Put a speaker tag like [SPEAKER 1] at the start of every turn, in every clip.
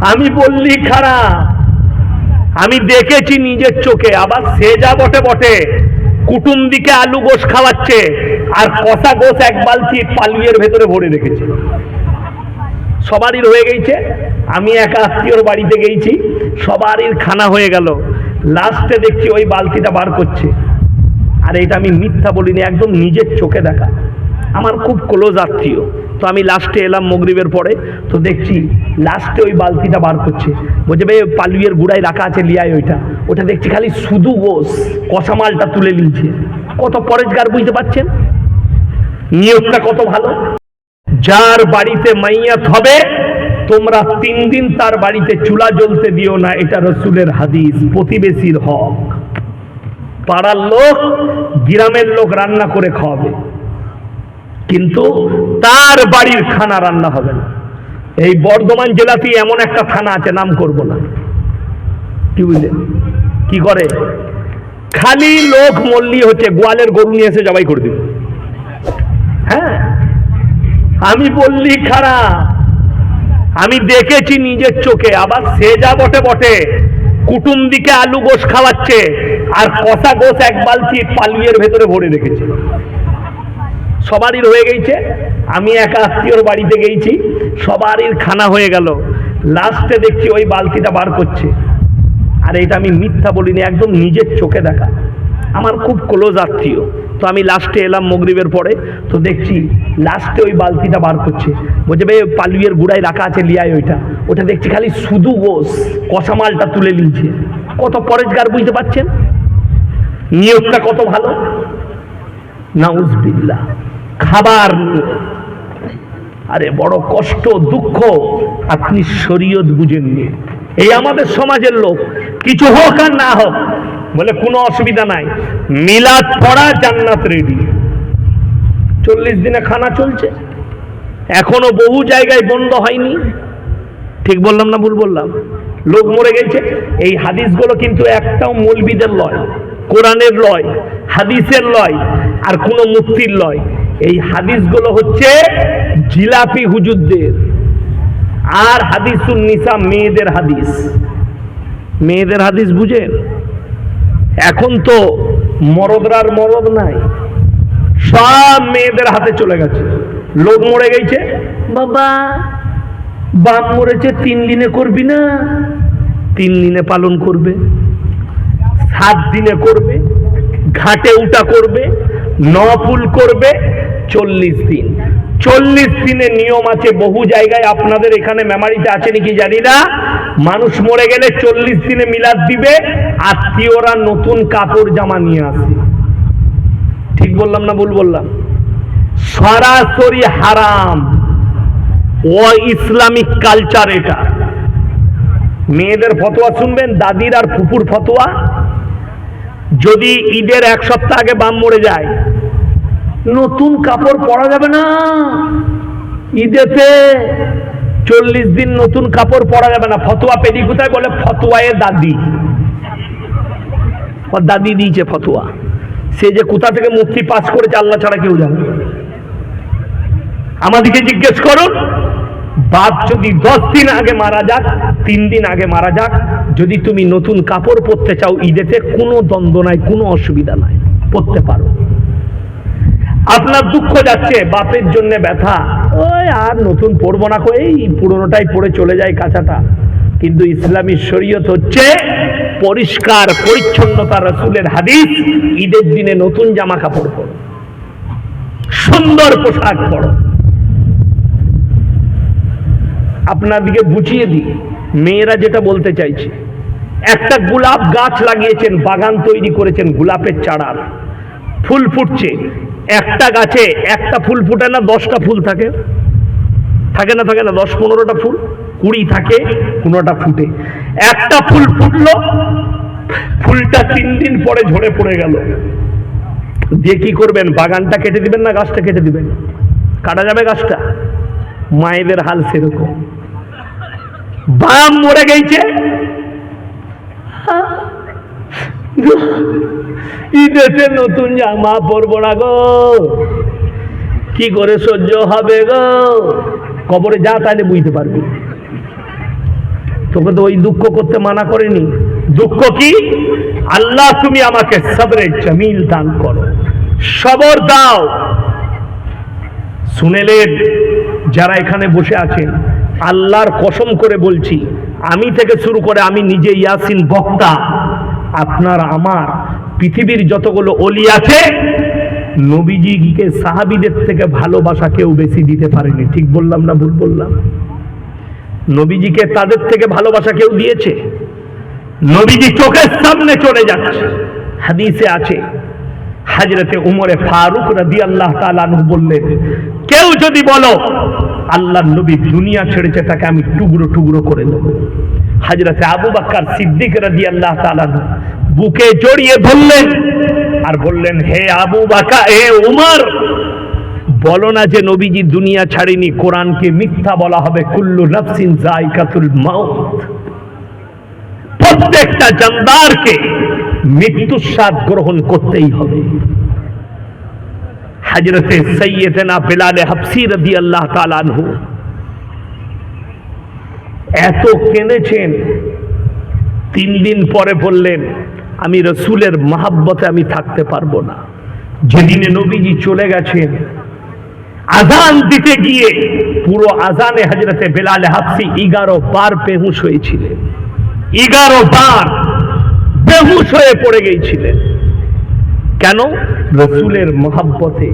[SPEAKER 1] আমি বললি খারাপ আমি দেখেছি নিজের চোখে, আবার সে যা বটে বটে। কুটুম দিকে আলু গোশ খাওয়াচ্ছে, আর কষা গোশ এক বালতি পালুয়ের ভেতরে ভরে রেখেছে। সবারই হয়ে গেছে। আমি একা আত্মীয়র বাড়িতে গেছি, সবারই খানা হয়ে গেল। লাস্টে দেখছি ওই বালতিটা বার করছে। আর এটা আমি মিথ্যা বলিনি, একদম নিজের চোখে দেখা। আমার খুব ক্লোজ আত্মীয়। তো আমি লাস্টে এলাম মগরিবের পরে, তো দেখছি লাস্টে ওই বালতিটা বার করছে। বলছে ভাই পালুয়ের গুড়ায় রাখা আছে লিয়ায় ওইটা। ওটা দেখছি খালি শুধু গোস কষা মালটা তুলে নিয়েছে। কত পরেজগার বুঝতে পারছেন? নিয়োগটা কত ভালো? যার বাড়িতে মাইয়াত হবে, তোমরা তিন দিন তার বাড়িতে চুলা জ্বলতে দিও না, এটা রসুলের হাদিস, প্রতিবেশীর হক। পাড়ার লোক, গ্রামের লোক রান্না করে খাওয়াবে। কিন্তু তার বাড়ির খানা রান্না হবে না। এই বর্ধমান জেলাতেই এমন একটা থানা আছে, নাম করব না। কি বুঝলেন কি করে? খালি লোক মল্লি হচ্ছে, গোয়ালের গরু নিয়ে এসে জবাই করে দিবে হ্যাঁ? আমি বললি খারাপ আমি দেখেছি নিজের চোখে, আবার সে যা বটে বটে। কুটুম দিকে আলু গোশ খাওয়াচ্ছে, আর কষা গোশ এক বালতি পালুয়ের ভেতরে ভরে রেখেছে। সবারই রয়ে গেছে। আমি একা আত্মীয়র বাড়িতে গেছি, সবারই খানা হয়ে গেল। লাস্টে দেখছি ওই বালতিটা বার করছে। আর এটা আমি মিথ্যা বলিনি, একদম নিজের চোখে দেখা। আমার খুব ক্লোজ আত্মীয়। তো আমি লাস্টে এলাম মগরিবের পরে, তো দেখছি লাস্টে ওই বালতিটা বার করছে। বলছে ভাই পালুয়ের গুড়ায় রাখা আছে লিয়ায় ওইটা। ওটা দেখছি খালি শুধু গোস, কষা মালটা তুলে নিয়েছে। কত পরেজগার বুঝতে পারছেন? নিয়োগটা কত ভালো? নাউজবিল্লা খাবার। আরে বড় কষ্ট, দুঃখ, আপনি শরীয়ত বুঝেননি। এই আমাদের সমাজের লোক, কিছু হোক আর না হোক, বলে কোনো অসুবিধা নাই। মিলাদ পড়া, জান্নাত রেডি চল্লিশ দিনে খানা চলছে। এখনও বহু জায়গায় বন্ধ হয়নি। ঠিক বললাম না ভুল বললাম? লোক মরে গেছে। এই হাদিসগুলো কিন্তু একটাও মৌলবিদের লয়, কোরআনের লয়, হাদিসের লয়, আর কোনো মুক্তির লয়। এই হাদিসগুলো হচ্ছে জিলাপি হুজুরদের আর হাদিসুন নিসা মেয়েদের হাদিস। মেয়েদের হাদিস বুঝেন? এখন তো মরদরার মরদ নাই। সব মেয়েদের হাতে চলে গেছে। লোক মরে গেছে? বাবা বাপ মরেছে তিন দিনে করবি না। তিন দিনে পালন করবে সাত দিনে করবে ঘাটে উঠা করবে নফুল করবে চল্লিশ দিন। চল্লিশ দিনে নিয়ম আছে, বহু জায়গায় আপনাদের এখানে মেমারিতে আছে নাকি জানি না? মানুষ মরে গেলে চল্লিশ দিনে মিলাদ দিবে, আত্মীয়রা নতুন কাপড় জামা নিয়ে আসে। ঠিক বললাম না ভুল বললাম? সরাসরি হারাম। ও ইসলামিক কালচার এটা। মেয়েদের ফতোয়া শুনবেন, দাদির আর ফুপুর ফতোয়া। যদি ঈদের এক সপ্তাহ আগে বাম মরে যায় নতুন কাপড় পরা যাবে না। ঈদেতে চল্লিশ দিন নতুন কাপড় পরা যাবে না। ফতোয়া পেদি কোথায়? বলে ফতোয়ায়ে দাদি। দাদি দিয়েছে ফতোয়া। সে যে কোথা থেকে মুক্তি পাস করেছে আল্লাহ ছাড়া কেউ জানে আমাদেরকে জিজ্ঞেস করুন, বাপ যদি দশ দিন আগে মারা যাক, তিন দিন আগে মারা যাক, যদি তুমি নতুন কাপড় পরতে চাও ঈদেতে, কোনো দ্বন্দ্ব নাই, কোনো অসুবিধা নাই, পরতে পারো। আপনার দুঃখ যাচ্ছে, বাপের জন্য ব্যথা। ওই আর নতুন পরবো না এই পুরোনোটাই পরে চলে যায় কাঁচাটা। কিন্তু ইসলামী শরীয়ত হচ্ছে পরিষ্কার, পরিচ্ছন্নতা রসুলের হাদিস, ঈদের দিনে নতুন জামা কাপড় পরো। সুন্দর পোশাক পরো। আপনাদিকে বুঝিয়ে দিই, মেয়েরা যেটা বলতে চাইছে, একটা গোলাপ গাছ লাগিয়েছেন, বাগান তৈরি করেছেন গোলাপের চারার ফুল ফুটছে একটা গাছে একটা ফুল ফুটে না দশটা ফুল থাকে? থাকে না থাকে না দশ পনেরোটা ফুল? কুড়ি থাকে কোনোটা ফুটে। একটা ফুল ফুটলো ফুলটা তিন দিন পরে ঝরে পড়ে গেল। দিয়ে কি করবেন? বাগানটা কেটে দিবেন না গাছটা কেটে দিবেন? কাটা যাবে গাছটা? মায়েদের হাল সেরকম। বাম মরে গেছে। ঈদেতে নতুন জামা পরবো না গো। কি করে সহ্য হবে গো? কবরে যা তাহলে বুঝতে পারবি। তোকে তো ওই দুঃখ করতে মানা করেনি। দুঃখ কি? আল্লাহ তুমি আমাকে সবরে জমিল দান করো। সবর দাও। শুনেলেন যারা এখানে বসে আছেন, আল্লাহর কসম করে বলছি, আমি থেকে শুরু করে আমি নিজে ইয়াসিন বক্তা, আপনার আমার পৃথিবীর যতগুলো অলি আছে, নবীজিকে সাহাবিদের থেকে ভালোবাসা কেউ বেশি দিতে পারেনি। ঠিক বললাম না ভুল বললাম? নবীজিকে তাদের থেকে ভালোবাসা কেউ দিয়েছে? নবীজি চোখের সামনে চলে যাচ্ছে। হাদিসে আছে, হাজরতে উমরে ফারুক রাদি আল্লাহ তালানু বললেন, কেউ যদি বলো আল্লাহ নবী দুনিয়া ছেড়েছে, তাকে আমি টুকরো টুকরো করে দেব। হাজরতে আবু বাক্কার সিদ্দিক রাদি আল্লাহ তালানু বুকে জড়িয়ে ধরলেন। আর বললেন, হে আবু বাকা হে উমর, বলো না যে নবীজি দুনিয়া ছাড়েনি, কোরআনকে মিথ্যা বলা হবে, কুল্লু নফসিন জায়কাতুল মাউত। প্রত্যেকটা জানদারকে মৃত্যুর স্বাদ গ্রহণ করতেই হবে। হজরতে সৈয়দনা বেলালে হাফসি রদি আল্লাহ তালানহু এত কেঁদেছেন। তিন দিন পরে বললেন আমি রসুলের মাহাব্বতে আমি থাকতে পারব না। যেদিনে নবীজি চলে গেছেন, আজান দিতে গিয়ে পুরো আজানে হজরতে বেলালে হাফসি এগারো বার বেহুশ হয়েছিলেন। এগারো বার বেহুশ হয়ে পড়ে গিয়েছিলেন। কেন? রসুলের মহাব্বতে।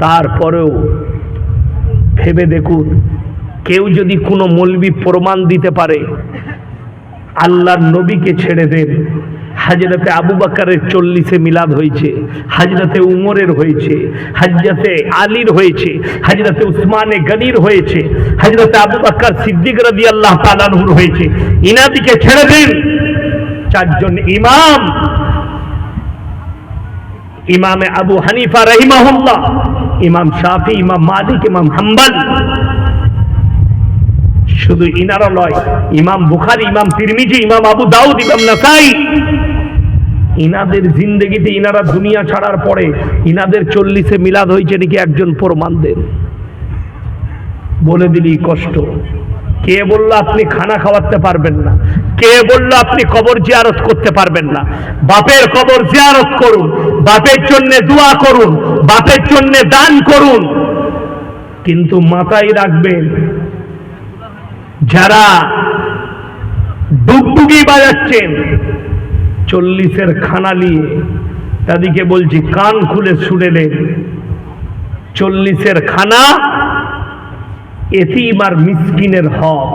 [SPEAKER 1] তারপরেও ভেবে দেখুন, কেউ যদি কোনো মলবি প্রমাণ দিতে পারে আল্লাহর নবীকে ছেড়ে দেন হাজরতে আবু বাকারের চল্লিশে মিলাদ হয়েছে, হাজরতে উমরের হয়েছে, হাজরতে আলীর হয়েছে, হাজরতে উসমানে গনির হয়েছে, হাজরতে আবু বাক্কার সিদ্দিক রদি আল্লাহ তালানহুর হয়েছে। ইনাদিকে ছেড়ে দিন। চারজন ইমাম, ইমামে আবু হানিফা রহিমাহুল্লাহ, ইমাম শাফি, ইমাম মালিক, ইমাম হাম্বাল শুধু ইনারা নয়, ইমাম বুখারি, ইমাম তিরমিজি, ইমাম আবু দাউদ, ইমাম নাসাই। ইনাদের জিন্দগিতে ইনারা দুনিয়া ছাড়ার পরে ইনাদের চল্লিশে মিলাদ হয়েছে নাকি একজন প্রমাণ দেন বলে দিলি কষ্ট। কে বলল আপনি খানা খাওয়াতে পারবেন না? কে বলল আপনি কবর জিয়ারত করতে পারবেন না? বাপের কবর জিয়ারত করুন, বাপের জন্য দোয়া করুন, বাপের জন্য দান করুন। কিন্তু মাথায় রাখবেন যারা ডুগডুগি বাজাচ্ছেন, চল্লিশের খানা নিয়ে তাদেরকে বলছি, কান খুলে শুনেলেন চল্লিশের খানা এতিম আর মিসকিনের হক।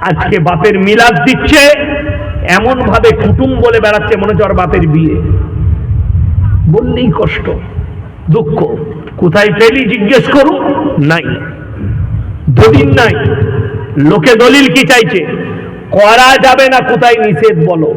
[SPEAKER 1] আজকে বাপের মিলাদ দিচ্ছে এমন ভাবে কুটুম বলে বেড়াচ্ছে, মনে হচ্ছে বাপের বিয়ে। বললেই কষ্ট, দুঃখ। কোথায় পেলি, জিজ্ঞেস করুন, নাই। দুদিন নাই। লোকে দলিল কি চাইছে? করা যাবে না, কোথায় নিষেধ বলো?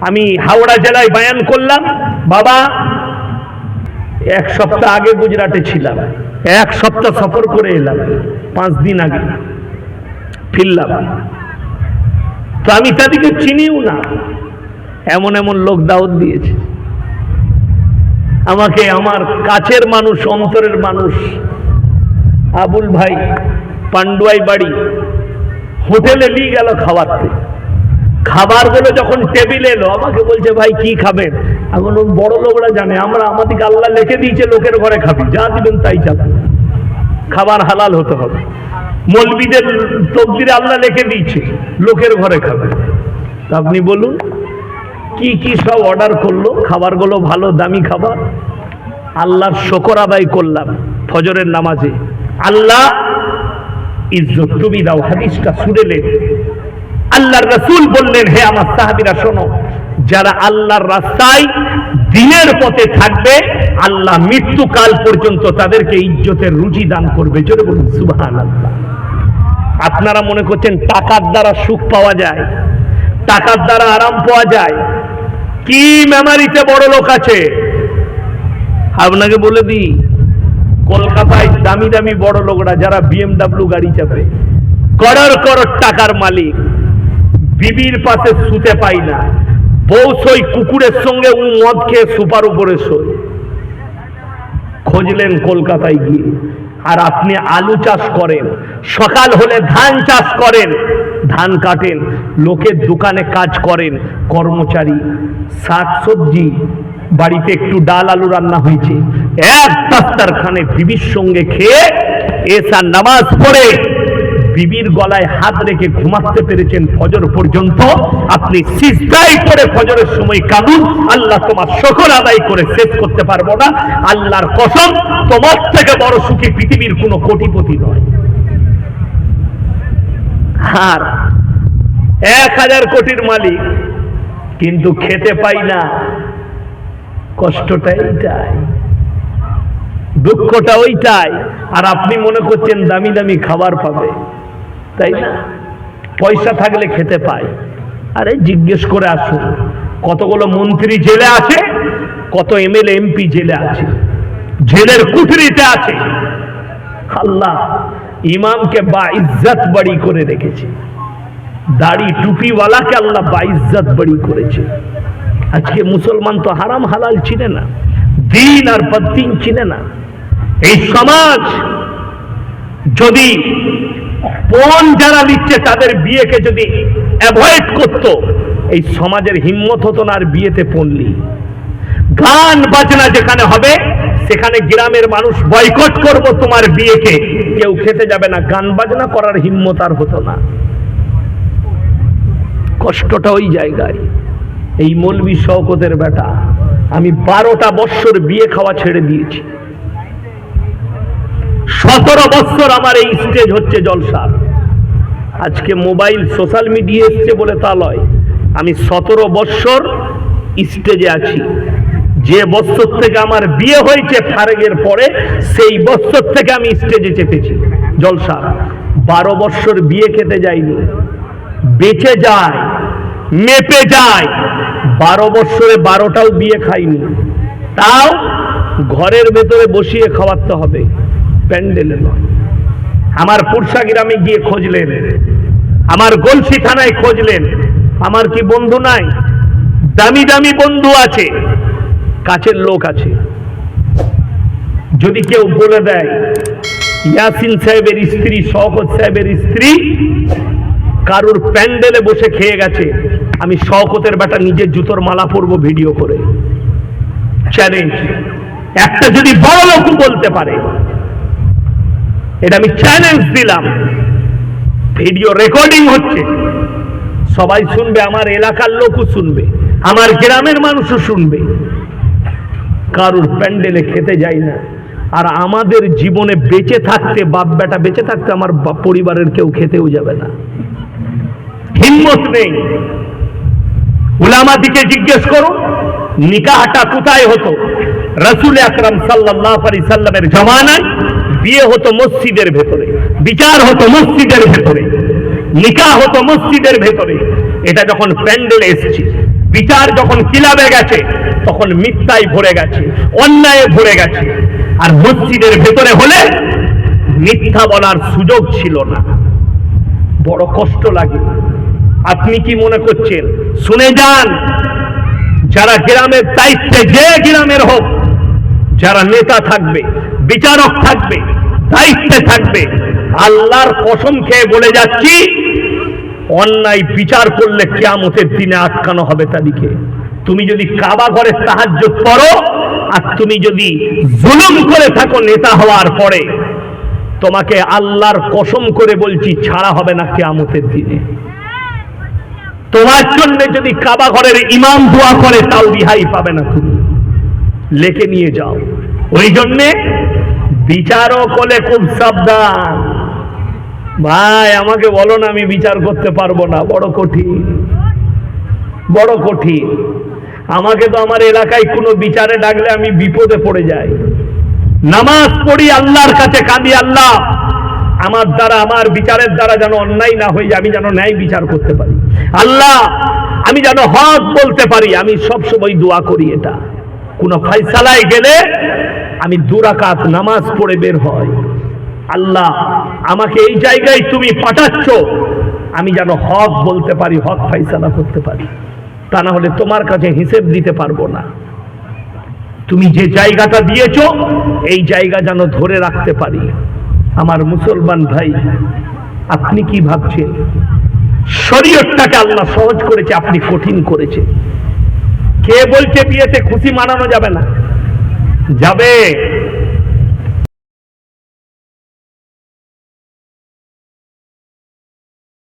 [SPEAKER 1] আমি হাওড়া জেলায় বায়ান করলাম। বাবা, এক সপ্তাহ আগে গুজরাটে ছিলাম। এক সপ্তাহ সফর করে এলাম। পাঁচ দিন আগে ফিরলাম। তো আমি তাদেরকে চিনিও না। এমন এমন লোক দাওয়াত দিয়েছে। আমাকে আমার কাছের মানুষ, অন্তরের মানুষ, আবুল ভাই, পান্ডুয়াই বাড়ি হোটেলে নিয়ে গেল খাওয়াতে খাবারগুলো যখন টেবিলে এলো, আমাকে বলছে, ভাই, কি খাবেন? এখন বড় লোকরা জানে, আমরা আমাদেরকে আল্লাহ লিখে দিয়েছে, লোকের ঘরে খাবি, যা দিবেন তাই চাবো খাবার হালাল হতে হবে। মলবিদের তকদিরে আল্লাহ লিখে দিয়েছে, লোকের ঘরে খাবে। তা আপনি বলুন, কি কি সব অর্ডার করল? খাবারগুলো ভালো, দামি খাবার? আল্লাহর শকর আদায় করলাম, ফজরের নামাজে। আল্লাহ ইজ্জত তুমি দাও, হাদিসটা শুনেলেন আল্লাহর রসুল বললেন, হে আমার সাহাবিরা, শোনো, যারা আল্লাহর রাস্তায় দিনের পথে থাকবে, আল্লাহ মৃত্যুকাল পর্যন্ত তাদেরকে ইজ্জতের রুচি দান করবে। জোরে বলুন সুবহান আল্লাহ আপনারা মনে করছেন টাকার দ্বারা সুখ পাওয়া যায়, টাকার দ্বারা আরাম পাওয়া যায়? কি মেমারিতে বড় লোক আছে? আপনাকে বলে দিই কলকাতায় দামি দামি বড় লোকরা যারা বিএমডাব্লিউ গাড়ি চাপে করোড় করোড় টাকার মালিক, বিবির পাশে শুতে পাই না, বউ সই কুকুরের সঙ্গে উ মদ খেয়ে সুপার উপরে সই খুঁজলেন কলকাতায় গিয়ে, আর আপনি আলু চাষ করেন, সকাল হলে ধান চাষ করেন, ধান কাটেন, লোকের দোকানে কাজ করেন, কর্মচারী শাক সবজি বাড়িতে একটু ডাল আলু রান্না হয়েছে এক দাস্তার খানে বিবির সঙ্গে খেয়ে এসা নামাজ পড়ে বিবির গলায় হাত রেখে ঘুমাতে পেরেছেন ফজর পর্যন্ত। আপনি সিজদাই করে ফজরের সময় কাঁদুন, আল্লাহ তোমার সকল আদায় করে শেষ করতে পারব না। আল্লাহর কসম, তোমার থেকে বড় সুখী পৃথিবীর কোনো কোটিপতি নয়। আর এক হাজার কোটির মালিক কিন্তু খেতে পাই না। কষ্টটা এইটাই দুঃখটা ওইটাই। আর আপনি মনে করছেন দামি দামি খাবার পাবে। তাই না? পয়সা থাকলে খেতে পায়। আরে জিজ্ঞেস করে আসুন, কতগুলো মন্ত্রী জেলে আছে? কত এমএলএ এমপি জেলে আছে? জেলের কুঠরিতে আছে। আল্লাহ, ইমামকে বা ইজ্জত বাড়ি করে রেখেছে। দাড়ি টুপিওয়ালাকে আল্লাহ বা ইজ্জত বাড়ি করেছে। আজকে মুসলমান তো হারাম হালাল চিনে না। দিন আর বদিন চিনে না। এই সমাজ যদি পণ যারা নিচ্ছে তাদের বিয়েকে যদি অ্যাভয়েড করত, এই সমাজের হিম্মত হতো না আর বিয়েতে পড়লি। গান বাজনা যেখানে হবে, সেখানে গ্রামের মানুষ বয়কট করব তোমার বিয়েকে। কেউ খেতে যাবে না, গান বাজনা করার হিম্মত আর হতো না। কষ্টটা ওই জায়গায়। এই মলবি শওকতের বেটা আমি বারোটা বৎসর বিয়ে খাওয়া ছেড়ে দিয়েছি। সতেরো বৎসর আমার এই স্টেজ হচ্ছে জলসার আজকে মোবাইল সোশ্যাল মিডিয়া এসছে বলে তা লয় আমি সতেরো বৎসর স্টেজে আছি। যে বৎসর থেকে আমার বিয়ে হয়েছে ফারেগের পরে, সেই বৎসর থেকে আমি স্টেজে চেপেছি জলসা। বারো বৎসর বিয়ে খেতে যাইনি। বেঁচে যায়, মেপে যায়। বারো বৎসরে বারোটাও বিয়ে খাইনি। তাও ঘরের ভেতরে বসিয়ে খাওয়াতে হবে। প্যান্ডেলে নয়। আমার পুরসা গ্রামে গিয়ে খোঁজলেন। আমার গলসি থানায় খোঁজলেন। আমার কি বন্ধু নাই? দামি দামি বন্ধু আছে। কাছের লোক আছে। যদি কেউ বলে দেয়, ইয়াসিন সাহেবের স্ত্রী, শওকত সাহেবের স্ত্রী, কারুর প্যান্ডেলে বসে খেয়ে গেছে। আমি শওকতের বেটা নিজের জুতোর মালা পরবো ভিডিও করে। চ্যালেঞ্জ একটা যদি বড় লোক বলতে পারে, এটা আমি চ্যালেঞ্জ দিলাম। ভিডিও রেকর্ডিং হচ্ছে। সবাই শুনবে, আমার এলাকার লোকও শুনবে, আমার গ্রামের মানুষও শুনবে। কারুর প্যান্ডেলে খেতে যাই না। আর আমাদের জীবনে বেঁচে থাকতে, বাপ বেটা বেঁচে থাকতে আমার পরিবারের কেউ খেতেও যাবে না। হিম্মত নেই। উলামাদিকে জিজ্ঞেস করো নিকাহটা কোথায় হতো? রসুল আকরম সাল্লাহ সাল্লামের জমানায় বিয়ে হতো মসজিদের ভেতরে, বিচার হতো মসজিদের ভেতরে, নিকাহ হতো মসজিদের ভেতরে। এটা যখন প্যান্ডেলে এসেছে, বিচার যখন কিলাবে গেছে, তখন মিথ্যায় ভরে গেছে, অন্যায়ে ভরে গেছে। আর মসজিদের ভেতরে হলে মিথ্যা বলার সুযোগ ছিল না। বড় কষ্ট লাগে। আপনি কি মনে করছেন? শুনে যান। যারা গ্রামের দায়িত্বে, যে গ্রামের হোক, যারা নেতা থাকবে, বিচারক থাকবে, দায়িত্বে থাকবে, আল্লাহর কসম খেয়ে বলে যাচ্ছি, অন্যায় বিচার করলে কেয়ামতের দিনে আটকানো হবে তাদেরকে। তুমি যদি কাবা ঘরে সাহায্য করো, আর তুমি যদি জুলুম করে থাকো নেতা হওয়ার পরে, তোমাকে আল্লাহর কসম করে বলছি, ছাড়া হবে না কেয়ামতের দিনে। তোমার জন্য যদি কাবা ঘরের ইমাম দোয়া করে, তাও রিহাই পাবে না তুমি। লেখে নিয়ে যাও। ওই জন্যে বিচারক হলে খুব সাবধান। ভাই, আমাকে বলো না, আমি বিচার করতে পারব না। বড় কঠিন। বড় কঠিন। আমাকে তো আমার এলাকায় কোনো বিচারে ডাকলে আমি বিপদে পড়ে যাই। নামাজ পড়ি আল্লাহর কাছে কাঁদি আল্লাহ। আমার দ্বারা, আমার বিচারের দ্বারা যেন অন্যায় না হয়ে আমি যেন ন্যায় বিচার করতে পারি। আল্লাহ, আমি যেন হক বলতে পারি, আমি সব সময় দোয়া করি এটা। কোনো ফাইসালায় গেলে আমি দুরাকাত নামাজ পড়ে বের হয় আল্লাহ, আমাকে এই জায়গায় তুমি পাঠাচ্ছ, আমি যেন হক বলতে পারি, হক ফাইসালা করতে পারি। তা না হলে তোমার কাছে হিসেব দিতে পারব না। তুমি যে জায়গাটা দিয়েছ, এই জায়গা যেন ধরে রাখতে পারি। আমার মুসলমান ভাই, আপনি কি ভাবছেন? শরীয়তটাকে আল্লাহ সহজ করেছে, আপনি কঠিন করেছে। কে বলছে বিয়েতে খুশি মানানো যাবে না? যাবে।